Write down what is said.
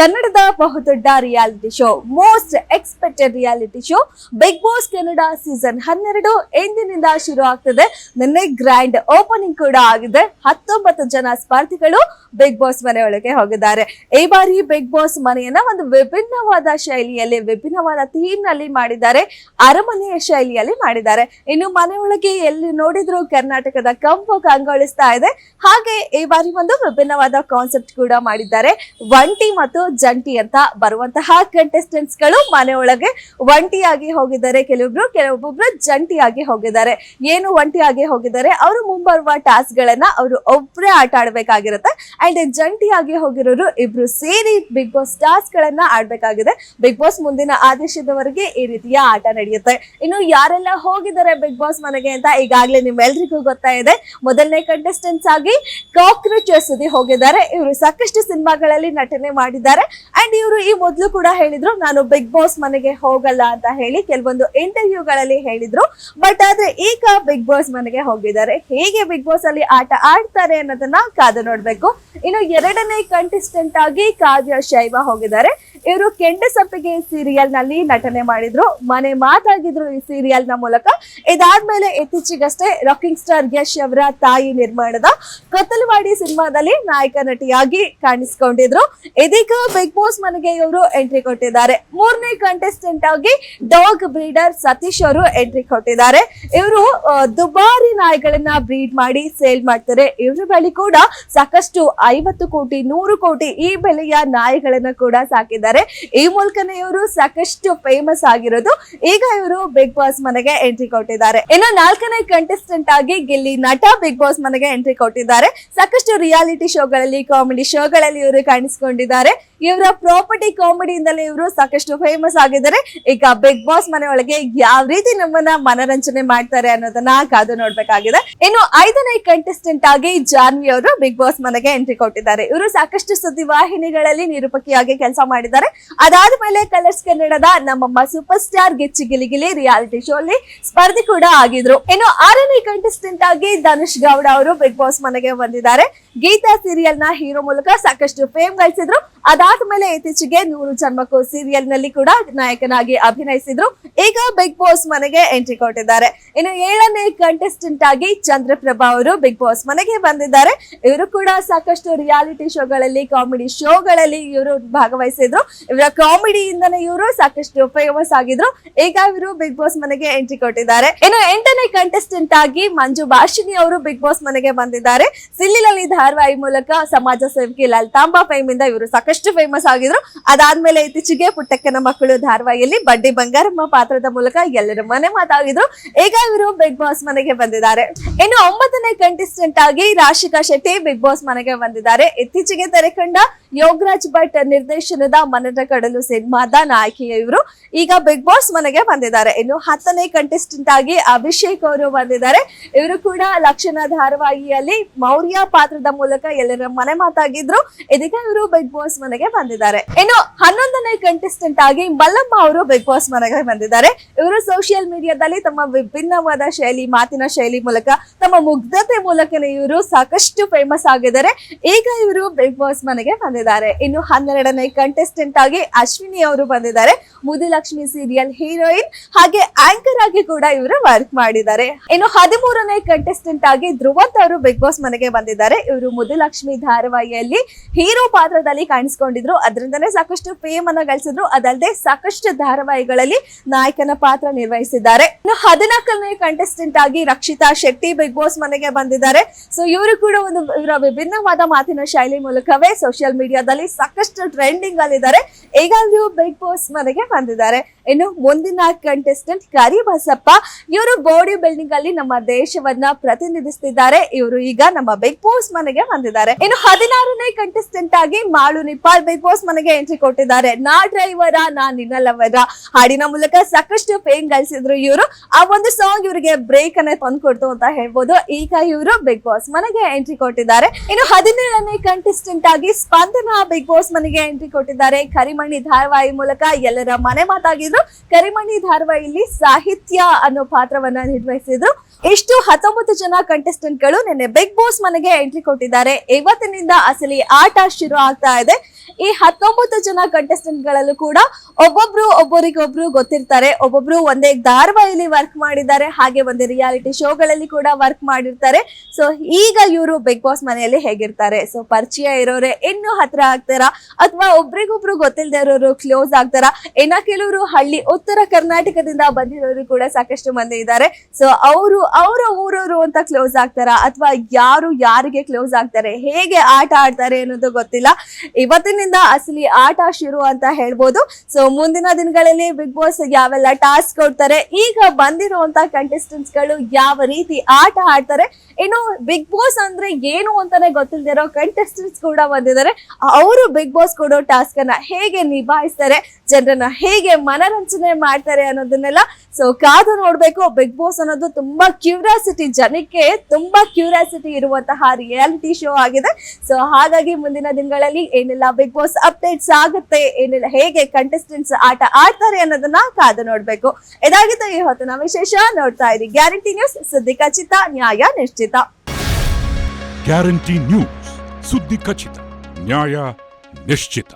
ಕನ್ನಡದ ಬಹುದೊಡ್ಡ reality show most expected reality show Bigg Boss Kannada season ಹನ್ನೆರಡು ಎಂದಿನಿಂದ ಶುರು ಆಗ್ತದೆ. ನಿನ್ನೆ ಗ್ರ್ಯಾಂಡ್ ಓಪನಿಂಗ್ ಕೂಡ ಆಗಿದೆ. ಹತ್ತೊಂಬತ್ತು ಜನ ಸ್ಪರ್ಧಿಗಳು ಬಿಗ್ ಬಾಸ್ ಮನೆಯೊಳಗೆ ಹೋಗಿದ್ದಾರೆ. ಈ ಬಾರಿ ಬಿಗ್ ಬಾಸ್ ಮನೆಯನ್ನ ಒಂದು ವಿಭಿನ್ನವಾದ ಶೈಲಿಯಲ್ಲಿ, ವಿಭಿನ್ನವಾದ ಥೀಮ್ನಲ್ಲಿ ಮಾಡಿದ್ದಾರೆ. ಅರಮನೆಯ ಶೈಲಿಯಲ್ಲಿ ಮಾಡಿದ್ದಾರೆ. ಇನ್ನು ಮನೆಯೊಳಗೆ ಎಲ್ಲಿ ನೋಡಿದ್ರು ಕರ್ನಾಟಕದ ಕಂಪು ಕಂಗೊಳಿಸ್ತಾ ಇದೆ. ಹಾಗೆ ಈ ಬಾರಿ ಒಂದು ವಿಭಿನ್ನವಾದ ಕಾನ್ಸೆಪ್ಟ್ ಕೂಡ ಮಾಡಿದ್ದಾರೆ. ಒಂಟಿ ಮತ್ತು ಜಂಟಿ ಅಂತ ಬರುವಂತಹ ಕಂಟೆಸ್ಟೆಂಟ್ಸ್ಗಳು ಮನೆಯೊಳಗೆ ಒಂಟಿಯಾಗಿ ಹೋಗಿದ್ದಾರೆ. ಕೆಲವೊಬ್ರು, ಕೆಲವೊಬ್ಬೊಬ್ರು ಜಂಟಿಯಾಗಿ ಹೋಗಿದ್ದಾರೆ. ಏನು ಒಂಟಿಯಾಗಿ ಹೋಗಿದ್ದಾರೆ? ಅವರು ಮುಂಬರುವ ಟಾಸ್ಕ್ ಗಳನ್ನ ಅವರು ಒಬ್ಬರೇ ಆಟ ಆಡ್ಬೇಕಾಗಿರುತ್ತೆ. ಅಂಡ್ ಜಂಟಿಯಾಗಿ ಹೋಗಿರೋರು ಇಬ್ರು ಸೇರಿ ಬಿಗ್ ಬಾಸ್ ಟಾಸ್ಕ್ ಗಳನ್ನ ಆಡ್ಬೇಕಾಗಿದೆ. ಬಿಗ್ ಬಾಸ್ ಮುಂದಿನ ಆದೇಶದವರೆಗೆ ಈ ರೀತಿಯ ಆಟ ನಡೆಯುತ್ತೆ. ಇನ್ನು ಯಾರೆಲ್ಲ ಹೋಗಿದ್ದಾರೆ ಬಿಗ್ ಬಾಸ್ ಮನೆಗೆ ಅಂತ ಈಗಾಗಲೇ ನಿಮ್ಮೆಲ್ರಿಗೂ ಗೊತ್ತಾ ಇದೆ. ಮೊದಲನೇ ಕಂಟೆಸ್ಟೆಂಟ್ಸ್ ಆಗಿ ಕಾಕ್ರೋಚ್ ಸುದಿ ಹೋಗಿದ್ದಾರೆ. ಇವರು ಸಾಕಷ್ಟು ಸಿನಿಮಾಗಳಲ್ಲಿ ನಟನೆ ಮಾಡಿದ್ದಾರೆ. ಅಂಡ್ ಇವರು ಈ ಮೊದಲು ಕೂಡ ಹೇಳಿದ್ರು, ನಾನು ಬಿಗ್ ಬಾಸ್ ಮನೆಗೆ ಹೋಗಲ್ಲ ಅಂತ ಹೇಳಿ ಕೆಲವೊಂದು ಇಂಟರ್ವ್ಯೂಗಳಲ್ಲಿ ಹೇಳಿದ್ರು. ಬಟ್ ಆದ್ರೆ ಈಗ ಬಿಗ್ ಬಾಸ್ ಮನೆಗೆ ಹೋಗಿದ್ದಾರೆ. ಹೇಗೆ ಬಿಗ್ ಬಾಸ್ ಅಲ್ಲಿ ಆಟ ಆಡ್ತಾರೆ ಅನ್ನೋದನ್ನ ಕಾದು ನೋಡ್ಬೇಕು. ಇನ್ನು ಎರಡನೇ ಕಂಟೆಸ್ಟೆಂಟ್ ಆಗಿ ಕಾವ್ಯ ಶೈವ ಹೋಗಿದ್ದಾರೆ. ಇವರು ಕೆಂಡಸಪ್ಪಿಗೆ ಸೀರಿಯಲ್ನಲ್ಲಿ ನಟನೆ ಮಾಡಿದ್ರು. ಮನೆ ಮಾತಾಗಿದ್ರು ಈ ಸೀರಿಯಲ್ನ ಮೂಲಕ. ಇದಾದ್ಮೇಲೆ ಇತ್ತೀಚೆಗಷ್ಟೇ ರಾಕಿಂಗ್ ಸ್ಟಾರ್ ಯಶ್ ಅವರ ತಾಯಿ ನಿರ್ಮಾಣದ ಕತಲವಾಡಿ ಸಿನಿಮಾದಲ್ಲಿ ನಾಯಕ ನಟಿಯಾಗಿ ಕಾಣಿಸ್ಕೊಂಡಿದ್ರು. ಇದೀಗ ಬಿಗ್ ಬಾಸ್ ಮನೆಗೆ ಇವರು ಎಂಟ್ರಿ ಕೊಟ್ಟಿದ್ದಾರೆ. ಮೂರನೇ ಕಂಟೆಸ್ಟೆಂಟ್ ಆಗಿ ಡಾಗ್ ಬ್ರೀಡರ್ ಸತೀಶ್ ಅವರು ಎಂಟ್ರಿ ಕೊಟ್ಟಿದ್ದಾರೆ. ಇವರು ದುಬಾರಿ ನಾಯಿಗಳನ್ನ ಬ್ರೀಡ್ ಮಾಡಿ ಸೇಲ್ ಮಾಡ್ತಾರೆ. ಇವ್ರ ಬಳಿ ಕೂಡ ಸಾಕಷ್ಟು ಐವತ್ತು ಕೋಟಿ, ನೂರು ಕೋಟಿ ಈ ಬೆಲೆಯ ನಾಯಿಗಳನ್ನ ಕೂಡ ಸಾಕಿದ್ದಾರೆ. ಈ ಮೂಲಕನೇ ಇವರು ಸಾಕಷ್ಟು ಫೇಮಸ್ ಆಗಿರೋದು. ಈಗ ಇವರು ಬಿಗ್ ಬಾಸ್ ಮನೆಗೆ ಎಂಟ್ರಿ ಕೊಟ್ಟಿದ್ದಾರೆ. ಇನ್ನು ನಾಲ್ಕನೇ ಕಂಟೆಸ್ಟೆಂಟ್ ಆಗಿ ಗಿಲ್ಲಿ ನಟ ಬಿಗ್ ಬಾಸ್ ಮನೆಗೆ ಎಂಟ್ರಿ ಕೊಟ್ಟಿದ್ದಾರೆ. ಸಾಕಷ್ಟು ರಿಯಾಲಿಟಿ ಶೋಗಳಲ್ಲಿ ಕಾಮಿಡಿ ಶೋಗಳಲ್ಲಿ ಇವರು ಕಾಣಿಸಿಕೊಂಡಿದ್ದಾರೆ. ಇವರ ಪ್ರಾಪರ್ಟಿ ಕಾಮಿಡಿಯಿಂದಲೇ ಇವರು ಸಾಕಷ್ಟು ಫೇಮಸ್ ಆಗಿದ್ದಾರೆ. ಈಗ ಬಿಗ್ ಬಾಸ್ ಮನೆ ಒಳಗೆ ಯಾವ ರೀತಿ ನಮ್ಮನ್ನ ಮನರಂಜನೆ ಮಾಡ್ತಾರೆ ಅನ್ನೋದನ್ನ ಕಾದು ನೋಡ್ಬೇಕಾಗಿದೆ. ಇನ್ನು ಐದನೇ ಕಂಟೆಸ್ಟೆಂಟ್ ಆಗಿ ಜಾನ್ವಿ ಅವರು ಬಿಗ್ ಬಾಸ್ ಮನೆಗೆ ಎಂಟ್ರಿ ಕೊಟ್ಟಿದ್ದಾರೆ. ಇವರು ಸಾಕಷ್ಟು ಸುದ್ದಿ ವಾಹಿನಿಗಳಲ್ಲಿ ನಿರೂಪಕಿಯಾಗಿ ಕೆಲಸ ಮಾಡಿದ್ದಾರೆ. ಅದಾದ್ಮೇಲೆ ಕಲರ್ಸ್ ಕನ್ನಡದ ನಮ್ಮಮ್ಮ super star Gicchi Giligili reality show ಅಲ್ಲಿ ಸ್ಪರ್ಧೆ ಕೂಡ ಆಗಿದ್ರು. ಇನ್ನು ಆರನೇ ಕಂಟೆಸ್ಟೆಂಟ್ ಆಗಿ ಧನುಷ್ ಗೌಡ ಅವರು ಬಿಗ್ ಬಾಸ್ ಮನೆಗೆ ಬಂದಿದ್ದಾರೆ. ಗೀತಾ ಸೀರಿಯಲ್ನ ಹೀರೋ ಮೂಲಕ ಸಾಕಷ್ಟು ಫೇಮ್ ಗಳಿಸಿದ್ರು. ಅದಾದ್ಮೇಲೆ ಇತ್ತೀಚೆಗೆ ನೂರು ಜನ್ಮಕ್ಕೂ ಸೀರಿಯಲ್ನಲ್ಲಿ ಕೂಡ ನಾಯಕನಾಗಿ ಅಭಿನಯಿಸಿದ್ರು. ಈಗ ಬಿಗ್ ಬಾಸ್ ಮನೆಗೆ ಎಂಟ್ರಿ ಕೊಟ್ಟಿದ್ದಾರೆ. ಇನ್ನು ಏಳನೇ ಕಂಟೆಸ್ಟೆಂಟ್ ಆಗಿ ಚಂದ್ರಪ್ರಭಾ ಅವರು ಬಿಗ್ ಬಾಸ್ ಮನೆಗೆ ಬಂದಿದ್ದಾರೆ. ಇವರು ಕೂಡ ಸಾಕಷ್ಟು ರಿಯಾಲಿಟಿ ಶೋಗಳಲ್ಲಿ ಕಾಮಿಡಿ ಶೋಗಳಲ್ಲಿ ಇವರು ಭಾಗವಹಿಸಿದ್ರು. ಇವರ ಕಾಮಿಡಿಯಿಂದನೇ ಇವರು ಸಾಕಷ್ಟು ಫೇಮಸ್ ಆಗಿದ್ರು. ಈಗ ಇವರು ಬಿಗ್ ಬಾಸ್ ಮನೆಗೆ ಎಂಟ್ರಿ ಕೊಟ್ಟಿದ್ದಾರೆ. ಇನ್ನು ಎಂಟನೇ ಕಂಟೆಸ್ಟೆಂಟ್ ಆಗಿ ಮಂಜು ಭಾಷಿನಿ ಅವರು ಬಿಗ್ ಬಾಸ್ ಮನೆಗೆ ಬಂದಿದ್ದಾರೆ. ಸಿಲ್ಲಿಲಲ್ಲಿ ಧಾರಾವಾಹಿ ಮೂಲಕ ಸಮಾಜ ಸೇವಕಿ ಲಲ್ತಾಂಬಾ ಫೇಮ್ ಇಂದ ಇವರು ಸಾಕಷ್ಟು ಫೇಮಸ್ ಆಗಿದ್ರು. ಅದಾದ್ಮೇಲೆ ಇತ್ತೀಚೆಗೆ ಪುಟ್ಟಕ್ಕನ ಮಕ್ಕಳು ಧಾರಾವಾಹಿಯಲ್ಲಿ ಬಡ್ಡಿ ಬಂಗಾರಮ್ಮ ಪಾತ್ರದ ಮೂಲಕ ಎಲ್ಲರ ಮನೆ ಮಾತಾಗಿದ್ರು. ಈಗ ಇವರು ಬಿಗ್ ಬಾಸ್ ಮನೆಗೆ ಬಂದಿದ್ದಾರೆ. ಇನ್ನು ಒಂಬತ್ತನೇ ಕಂಟೆಸ್ಟೆಂಟ್ ಆಗಿ ರಾಶಿಕಾ ಶೆಟ್ಟಿ ಬಿಗ್ ಬಾಸ್ ಮನೆಗೆ ಬಂದಿದ್ದಾರೆ. ಇತ್ತೀಚೆಗೆ ತೆರೆಕಂಡ ಯೋಗರಾಜ್ ಭಟ್ ನಿರ್ದೇಶನದ ಮನದ ಕಡಲು ಸಿನಿಮಾದ ನಾಯಕಿಯ ಇವರು. ಈಗ ಬಿಗ್ ಬಾಸ್ ಮನೆಗೆ ಬಂದಿದ್ದಾರೆ. ಇನ್ನು ಹತ್ತನೇ ಕಂಟೆಸ್ಟೆಂಟ್ ಆಗಿ ಅಭಿಷೇಕ್ ಅವರು ಬಂದಿದ್ದಾರೆ. ಇವರು ಕೂಡ ಲಕ್ಷಣ ಧಾರಾವಾಹಿಯಲ್ಲಿ ಮೌರ್ಯ ಪಾತ್ರದ ಮೂಲಕ ಎಲ್ಲರ ಮನೆ ಮಾತಾಗಿದ್ರು. ಇದೀಗ ಇವರು ಬಿಗ್ ಬಾಸ್ ಮನೆಗೆ ಬಂದಿದ್ದಾರೆ. ಇನ್ನು ಹನ್ನೊಂದನೇ ಕಂಟೆಸ್ಟೆಂಟ್ ಆಗಿ ಮಲ್ಲಮ್ಮ ಅವರು ಬಿಗ್ ಬಾಸ್ ಮನೆಗೆ ಬಂದಿದ್ದಾರೆ. ಇವರು ಸೋಷಿಯಲ್ ಮೀಡಿಯಾದಲ್ಲಿ ತಮ್ಮ ವಿಭಿನ್ನವಾದ ಶೈಲಿ, ಮಾತಿನ ಶೈಲಿ ಮೂಲಕ ತಮ್ಮ ಮುಗ್ಧತೆ ಮೂಲಕನೇ ಇವರು ಸಾಕಷ್ಟು ಫೇಮಸ್ ಆಗಿದ್ದಾರೆ. ಈಗ ಇವರು ಬಿಗ್ ಬಾಸ್ ಮನೆಗೆ ಬಂದಿದ್ದಾರೆ. ಇನ್ನು ಹನ್ನೆರಡನೇ ಕಂಟೆಸ್ಟೆಂಟ್ ಆಗಿ ಅಶ್ವಿನಿ ಅವರು ಬಂದಿದ್ದಾರೆ. ಮುದಿಲಕ್ಷ್ಮಿ ಸೀರಿಯಲ್ ಹೀರೋಯಿನ್ ಹಾಗೆ ಆಂಕರ್ ಆಗಿ ಕೂಡ ಇವರು ವರ್ಕ್ ಮಾಡಿದ್ದಾರೆ. ಇನ್ನು ಹದಿಮೂರನೇ ಕಂಟೆಸ್ಟೆಂಟ್ ಆಗಿ ಧ್ರುವಂತ್ ಅವರು ಬಿಗ್ ಬಾಸ್ ಮನೆಗೆ ಬಂದಿದ್ದಾರೆ. ಇವರು ಮುದಿಲಕ್ಷ್ಮಿ ಧಾರಾವಾಹಿಯಲ್ಲಿ ಹೀರೋ ಪಾತ್ರದಲ್ಲಿ ಕಾಣಿಸಿಕೊಂಡಿದ್ರು. ಅದರಿಂದನೇ ಸಾಕಷ್ಟು ಫೇಮ್ ಅನ್ನ ಗಳಿಸಿದ್ರು. ಅದಲ್ಲದೆ ಸಾಕಷ್ಟು ಧಾರಾವಾಹಿಗಳಲ್ಲಿ ನಾಯಕನ ಪಾತ್ರ ನಿರ್ವಹಿಸಿದ್ದಾರೆ. ಇನ್ನು ಹದಿನಾಲ್ಕನೇ ಕಂಟೆಸ್ಟೆಂಟ್ ಆಗಿ ರಕ್ಷಿತಾ ಶೆಟ್ಟಿ ಬಿಗ್ ಬಾಸ್ ಮನೆಗೆ ಬಂದಿದ್ದಾರೆ. ಸೊ ಇವರು ಕೂಡ ಒಂದು ಇವರ ವಿಭಿನ್ನವಾದ ಮಾತಿನ ಶೈಲಿ ಮೂಲಕವೇ ಸೋಷಿಯಲ್ ಮೀಡಿಯಾದಲ್ಲಿ ಸಾಕಷ್ಟು ಟ್ರೆಂಡಿಂಗ್ ಅಲ್ಲಿದ್ದಾರೆ. ಈಗ ಇವರು ಬಿಗ್ ಬಾಸ್ ಮನೆಗೆ ಬಂದಿದ್ದಾರೆ. ಇನ್ನು ಮುಂದಿನ ಕಂಟೆಸ್ಟೆಂಟ್ ಕರಿಬಸಪ್ಪ ಇವರು ಬಾಡಿ ಬಿಲ್ಡಿಂಗ್ ಅಲ್ಲಿ ನಮ್ಮ ದೇಶವನ್ನ ಪ್ರತಿನಿಧಿಸುತ್ತಿದ್ದಾರೆ ಇವರು ಈಗ ನಮ್ಮ ಬಿಗ್ ಬಾಸ್ ಮನೆಗೆ ಬಂದಿದ್ದಾರೆ. ಇನ್ನು ಹದಿನಾರನೇ ಕಂಟೆಸ್ಟೆಂಟ್ ಆಗಿ ಮಾಳು ನಿಪಾಲ್ ಬಿಗ್ ಬಾಸ್ ಮನೆಗೆ ಎಂಟ್ರಿ ಕೊಟ್ಟಿದ್ದಾರೆ. ನಾ ಡ್ರೈವರ, ನಾ ನಿನ್ನಲ್ಲವರ? ಹಾಡಿನ ಮೂಲಕ ಸಾಕಷ್ಟು ಫೇಮ್ ಗಳಿಸಿದ್ರು ಇವರು. ಆ ಒಂದು ಸಾಂಗ್ ಇವರಿಗೆ ಬ್ರೇಕ್ ಅನ್ನ ತಂದ್ಕೊಡ್ತು ಅಂತ ಹೇಳ್ಬೋದು. ಈಗ ಇವರು ಬಿಗ್ ಬಾಸ್ ಮನೆಗೆ ಎಂಟ್ರಿ ಕೊಟ್ಟಿದ್ದಾರೆ. ಇನ್ನು ಹದಿನೇಳನೇ ಕಂಟೆಸ್ಟೆಂಟ್ ಆಗಿ ಸ್ಪಂದನ ಬಿಗ್ ಬಾಸ್ ಮನೆಗೆ ಎಂಟ್ರಿ ಕೊಟ್ಟಿದ್ದಾರೆ. ಕರಿಮಣಿ ಧಾರವಾಹಿ ಮೂಲಕ ಎಲ್ಲರ ಮನೆ ಮಾತಾಗಿದ್ರು. ಕರಿಮಣಿ ಧಾರಾವಾಹಿಯಲ್ಲಿ ಸಾಹಿತ್ಯ ಅನ್ನೋ ಪಾತ್ರವನ್ನ ನಿರ್ವಹಿಸಿದ್ರು. ಇಷ್ಟು ಹತ್ತೊಂಬತ್ತು ಜನ ಕಂಟೆಸ್ಟೆಂಟ್ಗಳು ನಿನ್ನೆ ಬಿಗ್ ಬಾಸ್ ಮನೆಗೆ ಎಂಟ್ರಿ ಕೊಟ್ಟಿದ್ದಾರೆ. ಇವತ್ತಿನಿಂದ ಅಸಲಿ ಆಟ ಶುರು ಆಗ್ತಾ ಇದೆ. ಈ ಹತ್ತೊಂಬತ್ತು ಜನ ಕಂಟೆಸ್ಟೆಂಟ್ ಗಳಲ್ಲೂ ಕೂಡ ಒಬ್ಬೊಬ್ರು ಒಬ್ಬರಿಗೊಬ್ರು ಗೊತ್ತಿರ್ತಾರೆ. ಒಬ್ಬೊಬ್ರು ಒಂದೇ ಧಾರಾವಾಹಿಲಿ ವರ್ಕ್ ಮಾಡಿದ್ದಾರೆ, ಹಾಗೆ ಒಂದೇ ರಿಯಾಲಿಟಿ ಶೋಗಳಲ್ಲಿ ಕೂಡ ವರ್ಕ್ ಮಾಡಿರ್ತಾರೆ. ಸೊ ಈಗ ಇವರು ಬಿಗ್ ಬಾಸ್ ಮನೆಯಲ್ಲಿ ಹೇಗಿರ್ತಾರೆ? ಸೊ ಪರಿಚಯ ಇರೋರೆ ಇನ್ನು ಹತ್ರ ಆಗ್ತಾರಾ? ಅಥವಾ ಒಬ್ರಿಗೊಬ್ರು ಗೊತ್ತಿಲ್ಲದೆ ಇರೋರು ಕ್ಲೋಸ್ ಆಗ್ತಾರಾ? ಇನ್ನ ಕೆಲವರು ಹಳ್ಳಿ, ಉತ್ತರ ಕರ್ನಾಟಕದಿಂದ ಬಂದಿರೋರು ಕೂಡ ಸಾಕಷ್ಟು ಮಂದಿ ಇದ್ದಾರೆ. ಸೊ ಅವರು, ಅವರ ಊರವರು ಅಂತ ಕ್ಲೋಸ್ ಆಗ್ತಾರಾ? ಅಥವಾ ಯಾರು ಯಾರಿಗೆ ಕ್ಲೋಸ್ ಆಗ್ತಾರೆ? ಹೇಗೆ ಆಟ ಆಡ್ತಾರೆ ಅನ್ನೋದು ಗೊತ್ತಿಲ್ಲ. ಇವತ್ತಿನಿಂದ ಅಸಲಿ ಆಟ ಶುರು ಅಂತ ಹೇಳ್ಬೋದು. ಸೊ ಮುಂದಿನ ದಿನಗಳಲ್ಲಿ ಬಿಗ್ ಬಾಸ್ ಯಾವೆಲ್ಲ ಟಾಸ್ಕ್ ಕೊಡ್ತಾರೆ, ಈಗ ಬಂದಿರುವಂತ ಕಂಟೆಸ್ಟೆಂಟ್ಸ್ಗಳು ಯಾವ ರೀತಿ ಆಟ ಆಡ್ತಾರೆ, ಇನ್ನು ಬಿಗ್ ಬಾಸ್ ಅಂದ್ರೆ ಏನು ಅಂತಾನೆ ಗೊತ್ತಿಲ್ದಿರೋ ಕಂಟೆಸ್ಟೆಂಟ್ಸ್ ಕೂಡ ಬಂದಿದ್ದಾರೆ. ಅವರು ಬಿಗ್ ಬಾಸ್ ಕೊಡೋ ಟಾಸ್ಕ್ ಅನ್ನ ಹೇಗೆ ನಿಭಾಯಿಸ್ತಾರೆ, ಜನರನ್ನ ಹೇಗೆ ಮನರಂಜನೆ ಮಾಡ್ತಾರೆ ಅನ್ನೋದನ್ನೆಲ್ಲ ಸೊ ಕಾದು ನೋಡ್ಬೇಕು. ಬಿಗ್ ಬಾಸ್ ಅನ್ನೋದು ತುಂಬಾ ಕ್ಯೂರಿಯಾಸಿಟಿ ಜನಕ್ಕೆ ತುಂಬಾ ಕ್ಯೂರಿಯಾಸಿಟಿ ಇರುವಂತಹ ರಿಯಾಲಿಟಿ ಶೋ ಆಗಿದೆ. ಸೊ ಹಾಗಾಗಿ ಮುಂದಿನ ದಿನಗಳಲ್ಲಿ ಏನೆಲ್ಲ ಬಿಗ್ ಬಾಸ್ ಅಪ್ಡೇಟ್ಸ್ ಆಗುತ್ತೆ. ಏನೆಲ್ಲ, ಹೇಗೆ ಕಂಟೆಸ್ಟೆಂಟ್ಸ್ ಆಟ ಆಡ್ತಾರೆ ಅನ್ನೋದನ್ನ ಕಾದು ನೋಡ್ಬೇಕು. ಇದಾಗಿತ್ತು ಈ ಹೊತ್ತಿನ ವಿಶೇಷ ನೋಡ್ತಾ ಇರಿ. ಗ್ಯಾರಂಟಿ ನ್ಯೂಸ್ ಸುದ್ದಿ ಖಚಿತ, ನ್ಯಾಯ ನಿಶ್ಚಿತ. ಗ್ಯಾರಂಟಿ ನ್ಯೂಸ್ ಸುದ್ದಿ ಖಚಿತ, ನ್ಯಾಯ ನಿಶ್ಚಿತ.